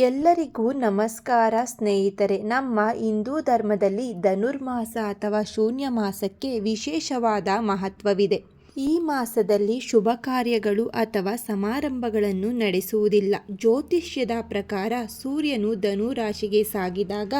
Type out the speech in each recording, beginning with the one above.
ಎಲ್ಲರಿಗೂ ನಮಸ್ಕಾರ ಸ್ನೇಹಿತರೆ. ನಮ್ಮ ಹಿಂದೂ ಧರ್ಮದಲ್ಲಿ ಧನುರ್ಮಾಸ ಅಥವಾ ಶೂನ್ಯ ಮಾಸಕ್ಕೆ ವಿಶೇಷವಾದ ಮಹತ್ವವಿದೆ. ಈ ಮಾಸದಲ್ಲಿ ಶುಭ ಕಾರ್ಯಗಳು ಅಥವಾ ಸಮಾರಂಭಗಳನ್ನು ನಡೆಸುವುದಿಲ್ಲ. ಜ್ಯೋತಿಷ್ಯದ ಪ್ರಕಾರ ಸೂರ್ಯನು ಧನು ರಾಶಿಗೆ ಸಾಗಿದಾಗ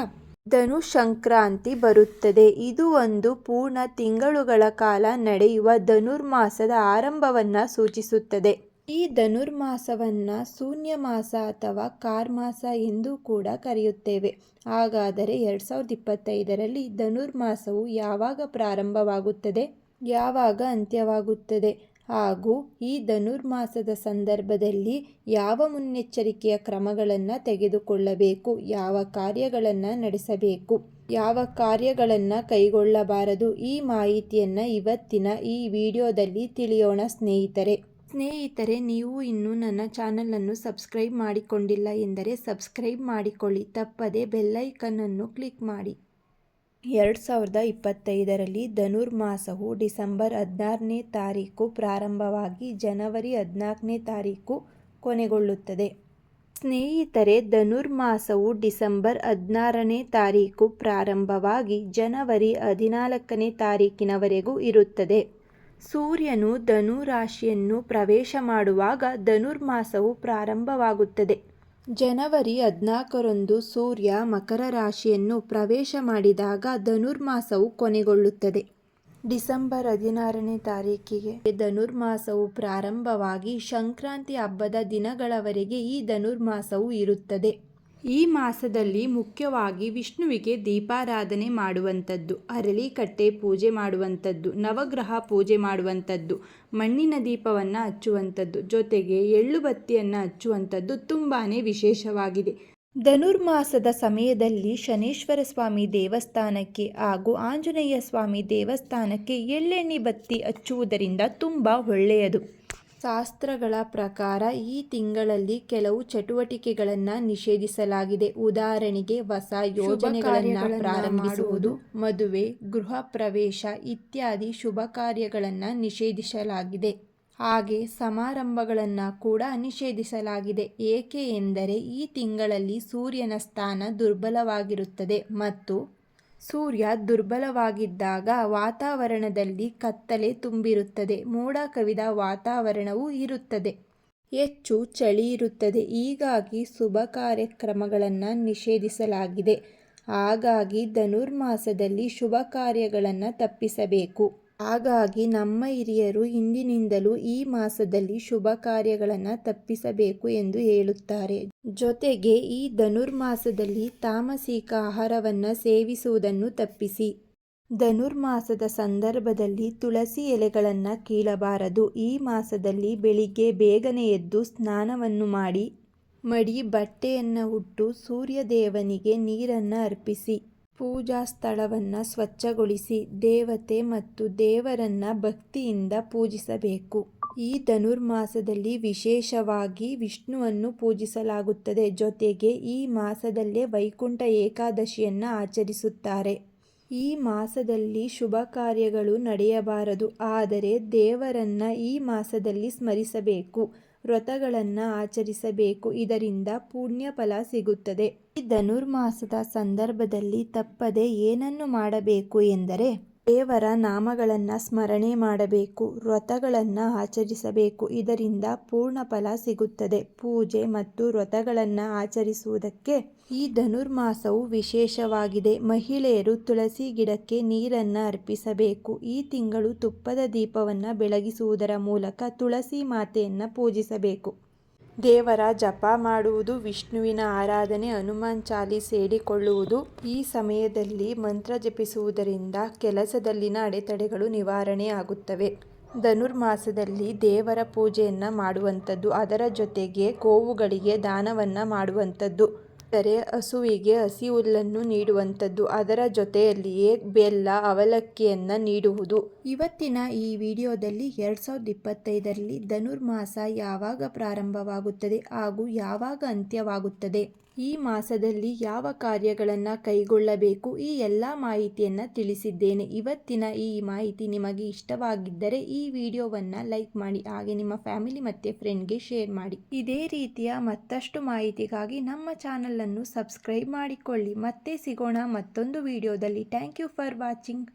ಧನು ಸಂಕ್ರಾಂತಿ ಬರುತ್ತದೆ. ಇದು ಒಂದು ಪೂರ್ಣ ತಿಂಗಳುಗಳ ಕಾಲ ನಡೆಯುವ ಧನುರ್ಮಾಸದ ಆರಂಭವನ್ನು ಸೂಚಿಸುತ್ತದೆ. ಈ ಧನುರ್ಮಾಸವನ್ನು ಶೂನ್ಯ ಮಾಸ ಅಥವಾ ಕಾರ್ಮಾಸ ಎಂದು ಕೂಡ ಕರೆಯುತ್ತೇವೆ. ಹಾಗಾದರೆ ಎರಡು ಸಾವಿರದ ಇಪ್ಪತ್ತೈದರಲ್ಲಿ ಧನುರ್ಮಾಸವು ಯಾವಾಗ ಪ್ರಾರಂಭವಾಗುತ್ತದೆ? ಯಾವಾಗ ಅಂತ್ಯವಾಗುತ್ತದೆ? ಹಾಗೂ ಈ ಧನುರ್ಮಾಸದ ಸಂದರ್ಭದಲ್ಲಿ ಯಾವ ಮುನ್ನೆಚ್ಚರಿಕೆಯ ಕ್ರಮಗಳನ್ನು ತೆಗೆದುಕೊಳ್ಳಬೇಕು? ಯಾವ ಕಾರ್ಯಗಳನ್ನು ನಡೆಸಬೇಕು? ಯಾವ ಕಾರ್ಯಗಳನ್ನು ಕೈಗೊಳ್ಳಬಾರದು? ಈ ಮಾಹಿತಿಯನ್ನು ಇವತ್ತಿನ ಈ ವಿಡಿಯೋದಲ್ಲಿ ತಿಳಿಯೋಣ ಸ್ನೇಹಿತರೆ. ಸ್ನೇಹಿತರೆ, ನೀವು ಇನ್ನೂ ನನ್ನ ಚಾನಲನ್ನು ಸಬ್ಸ್ಕ್ರೈಬ್ ಮಾಡಿಕೊಂಡಿಲ್ಲ ಎಂದರೆ ಸಬ್ಸ್ಕ್ರೈಬ್ ಮಾಡಿಕೊಳ್ಳಿ. ತಪ್ಪದೆ ಬೆಲ್ಲೈಕನನ್ನು ಕ್ಲಿಕ್ ಮಾಡಿ. ಎರಡು ಸಾವಿರದ ಇಪ್ಪತ್ತೈದರಲ್ಲಿ ಧನುರ್ಮಾಸವು ಡಿಸೆಂಬರ್ ಹದಿನಾರನೇ ತಾರೀಕು ಪ್ರಾರಂಭವಾಗಿ ಜನವರಿ ಹದಿನಾಲ್ಕನೇ ತಾರೀಕು ಕೊನೆಗೊಳ್ಳುತ್ತದೆ. ಸ್ನೇಹಿತರೆ ಧನುರ್ಮಾಸವು ಡಿಸೆಂಬರ್ ಹದಿನಾರನೇ ತಾರೀಕು ಪ್ರಾರಂಭವಾಗಿ ಜನವರಿ ಹದಿನಾಲ್ಕನೇ ತಾರೀಕಿನವರೆಗೂ ಇರುತ್ತದೆ. ಸೂರ್ಯನು ಧನು ರಾಶಿಯನ್ನು ಪ್ರವೇಶ ಮಾಡುವಾಗ ಧನುರ್ಮಾಸವು ಪ್ರಾರಂಭವಾಗುತ್ತದೆ. ಜನವರಿ ಹದಿನಾಲ್ಕರಂದು ಸೂರ್ಯ ಮಕರ ರಾಶಿಯನ್ನು ಪ್ರವೇಶ ಮಾಡಿದಾಗ ಧನುರ್ಮಾಸವು ಕೊನೆಗೊಳ್ಳುತ್ತದೆ. ಡಿಸೆಂಬರ್ ಹದಿನಾರನೇ ತಾರೀಕಿಗೆ ಧನುರ್ಮಾಸವು ಪ್ರಾರಂಭವಾಗಿ ಸಂಕ್ರಾಂತಿ ಹಬ್ಬದ ದಿನಗಳವರೆಗೆ ಈ ಧನುರ್ಮಾಸವು ಇರುತ್ತದೆ. ಈ ಮಾಸದಲ್ಲಿ ಮುಖ್ಯವಾಗಿ ವಿಷ್ಣುವಿಗೆ ದೀಪಾರಾಧನೆ ಮಾಡುವಂಥದ್ದು, ಅರಳಿಕಟ್ಟೆ ಪೂಜೆ ಮಾಡುವಂಥದ್ದು, ನವಗ್ರಹ ಪೂಜೆ ಮಾಡುವಂಥದ್ದು, ಮಣ್ಣಿನ ದೀಪವನ್ನು ಹಚ್ಚುವಂಥದ್ದು, ಜೊತೆಗೆ ಎಳ್ಳು ಬತ್ತಿಯನ್ನು ಹಚ್ಚುವಂಥದ್ದು ತುಂಬಾ ವಿಶೇಷವಾಗಿದೆ. ಧನುರ್ಮಾಸದ ಸಮಯದಲ್ಲಿ ಶನೇಶ್ವರ ಸ್ವಾಮಿ ದೇವಸ್ಥಾನಕ್ಕೆ ಹಾಗೂ ಆಂಜನೇಯ ಸ್ವಾಮಿ ದೇವಸ್ಥಾನಕ್ಕೆ ಎಳ್ಳೆಣ್ಣೆ ಬತ್ತಿ ಹಚ್ಚುವುದರಿಂದ ತುಂಬ ಒಳ್ಳೆಯದು. ಶಾಸ್ತ್ರಗಳ ಪ್ರಕಾರ ಈ ತಿಂಗಳಲ್ಲಿ ಕೆಲವು ಚಟುವಟಿಕೆಗಳನ್ನು ನಿಷೇಧಿಸಲಾಗಿದೆ. ಉದಾಹರಣೆಗೆ ಹೊಸ ಯೋಜನೆಗಳನ್ನು ಪ್ರಾರಂಭಿಸುವುದು ಮದುವೆ ಗೃಹ ಪ್ರವೇಶ ಇತ್ಯಾದಿ ಶುಭ ಕಾರ್ಯಗಳನ್ನು ನಿಷೇಧಿಸಲಾಗಿದೆ. ಹಾಗೆ ಸಮಾರಂಭಗಳನ್ನು ಕೂಡ ನಿಷೇಧಿಸಲಾಗಿದೆ. ಏಕೆ ಎಂದರೆ ಈ ತಿಂಗಳಲ್ಲಿ ಸೂರ್ಯನ ಸ್ಥಾನ ದುರ್ಬಲವಾಗಿರುತ್ತದೆ ಮತ್ತು ಸೂರ್ಯ ದುರ್ಬಲವಾಗಿದ್ದಾಗ ವಾತಾವರಣದಲ್ಲಿ ಕತ್ತಲೆ ತುಂಬಿರುತ್ತದೆ. ಮೋಡ ಕವಿದ ವಾತಾವರಣವೂ ಇರುತ್ತದೆ. ಹೆಚ್ಚು ಚಳಿ ಇರುತ್ತದೆ. ಹೀಗಾಗಿ ಶುಭ ಕಾರ್ಯಕ್ರಮಗಳನ್ನು ನಿಷೇಧಿಸಲಾಗಿದೆ. ಹಾಗಾಗಿ ಧನುರ್ಮಾಸದಲ್ಲಿ ಶುಭ ಕಾರ್ಯಗಳನ್ನು ತಪ್ಪಿಸಬೇಕು. ಹಾಗಾಗಿ ನಮ್ಮ ಹಿರಿಯರು ಇಂದಿನಿಂದಲೂ ಈ ಮಾಸದಲ್ಲಿ ಶುಭ ಕಾರ್ಯಗಳನ್ನು ತಪ್ಪಿಸಬೇಕು ಎಂದು ಹೇಳುತ್ತಾರೆ. ಜೊತೆಗೆ ಈ ಧನುರ್ಮಾಸದಲ್ಲಿ ತಾಮಸಿಕ ಆಹಾರವನ್ನು ಸೇವಿಸುವುದನ್ನು ತಪ್ಪಿಸಿ. ಧನುರ್ಮಾಸದ ಸಂದರ್ಭದಲ್ಲಿ ತುಳಸಿ ಎಲೆಗಳನ್ನು ಕೀಳಬಾರದು. ಈ ಮಾಸದಲ್ಲಿ ಬೆಳಿಗ್ಗೆ ಬೇಗನೆ ಎದ್ದು ಸ್ನಾನವನ್ನು ಮಾಡಿ, ಮಡಿ ಬಟ್ಟೆಯನ್ನು ಉಟ್ಟು ಸೂರ್ಯದೇವನಿಗೆ ನೀರನ್ನು ಅರ್ಪಿಸಿ. ಪೂಜಾ ಸ್ಥಳವನ್ನ ಸ್ವಚ್ಛಗೊಳಿಸಿ ದೇವತೆ ಮತ್ತು ದೇವರನ್ನ ಭಕ್ತಿಯಿಂದ ಪೂಜಿಸಬೇಕು. ಈ ಧನುರ್ಮಾಸದಲ್ಲಿ ವಿಶೇಷವಾಗಿ ವಿಷ್ಣುವನ್ನು ಪೂಜಿಸಲಾಗುತ್ತದೆ. ಜೊತೆಗೆ ಈ ಮಾಸದಲ್ಲೇ ವೈಕುಂಠ ಏಕಾದಶಿಯನ್ನು ಆಚರಿಸುತ್ತಾರೆ. ಈ ಮಾಸದಲ್ಲಿ ಶುಭ ಕಾರ್ಯಗಳು ನಡೆಯಬಾರದು. ಆದರೆ ದೇವರನ್ನ ಈ ಮಾಸದಲ್ಲಿ ಸ್ಮರಿಸಬೇಕು, ವ್ರತಗಳನ್ನು ಆಚರಿಸಬೇಕು. ಇದರಿಂದ ಪುಣ್ಯ ಫಲ ಸಿಗುತ್ತದೆ. ಈ ಧನುರ್ಮಾಸದ ಸಂದರ್ಭದಲ್ಲಿ ತಪ್ಪದೆ ಏನನ್ನು ಮಾಡಬೇಕು ಎಂದರೆ ದೇವರ ನಾಮಗಳನ್ನು ಸ್ಮರಣೆ ಮಾಡಬೇಕು, ವ್ರತಗಳನ್ನು ಆಚರಿಸಬೇಕು. ಇದರಿಂದ ಪೂರ್ಣ ಫಲ ಸಿಗುತ್ತದೆ. ಪೂಜೆ ಮತ್ತು ವ್ರತಗಳನ್ನು ಆಚರಿಸುವುದಕ್ಕೆ ಈ ಧನುರ್ಮಾಸವು ವಿಶೇಷವಾಗಿದೆ. ಮಹಿಳೆಯರು ತುಳಸಿ ಗಿಡಕ್ಕೆ ನೀರನ್ನು ಅರ್ಪಿಸಬೇಕು. ಈ ತಿಂಗಳು ತುಪ್ಪದ ದೀಪವನ್ನು ಬೆಳಗಿಸುವುದರ ಮೂಲಕ ತುಳಸಿ ಮಾತೆಯನ್ನು ಪೂಜಿಸಬೇಕು. ದೇವರ ಜಪ ಮಾಡುವುದು, ವಿಷ್ಣುವಿನ ಆರಾಧನೆ, ಹನುಮಾನ್ ಚಾಲಿ ಸೇರಿಕೊಳ್ಳುವುದು ಈ ಸಮಯದಲ್ಲಿ ಮಂತ್ರ ಜಪಿಸುವುದರಿಂದ ಕೆಲಸದಲ್ಲಿನ ಅಡೆತಡೆಗಳು ನಿವಾರಣೆ ಆಗುತ್ತವೆ. ಧನುರ್ಮಾಸದಲ್ಲಿ ದೇವರ ಪೂಜೆಯನ್ನು ಮಾಡುವಂಥದ್ದು, ಅದರ ಜೊತೆಗೆ ಗೋವುಗಳಿಗೆ ದಾನವನ್ನು ಮಾಡುವಂಥದ್ದು. ಅಂದರೆ ಹಸುವಿಗೆ ಹಸಿ ಹುಲ್ಲನ್ನು ನೀಡುವಂಥದ್ದು ಅದರ ಜೊತೆಯಲ್ಲಿಯೇ ಬೆಲ್ಲ, ಅವಲಕ್ಕಿಯನ್ನು ನೀಡುವುದು. ಇವತ್ತಿನ ಈ ವಿಡಿಯೋದಲ್ಲಿ ಎರಡು ಸಾವಿರದ ಇಪ್ಪತ್ತೈದರಲ್ಲಿ ಧನುರ್ಮಾಸ ಯಾವಾಗ ಪ್ರಾರಂಭವಾಗುತ್ತದೆ ಹಾಗೂ ಯಾವಾಗ ಅಂತ್ಯವಾಗುತ್ತದೆ? ಈ ಮಾಸದಲ್ಲಿ ಯಾವ ಕಾರ್ಯಗಳನ್ನು ಕೈಗೊಳ್ಳಬೇಕು ಈ ಎಲ್ಲ ಮಾಹಿತಿಯನ್ನು ತಿಳಿಸಿದ್ದೇನೆ. ಇವತ್ತಿನ ಈ ಮಾಹಿತಿ ನಿಮಗೆ ಇಷ್ಟವಾಗಿದ್ದರೆ ಈ ವಿಡಿಯೋವನ್ನು ಲೈಕ್ ಮಾಡಿ, ಹಾಗೆ ನಿಮ್ಮ ಫ್ಯಾಮಿಲಿ ಮತ್ತು ಫ್ರೆಂಡ್ಗೆ ಶೇರ್ ಮಾಡಿ. ಇದೇ ರೀತಿಯ ಮತ್ತಷ್ಟು ಮಾಹಿತಿಗಾಗಿ ನಮ್ಮ ಚಾನಲನ್ನು ಸಬ್ಸ್ಕ್ರೈಬ್ ಮಾಡಿಕೊಳ್ಳಿ. ಮತ್ತೆ ಸಿಗೋಣ ಮತ್ತೊಂದು ವಿಡಿಯೋದಲ್ಲಿ. Thank you for watching.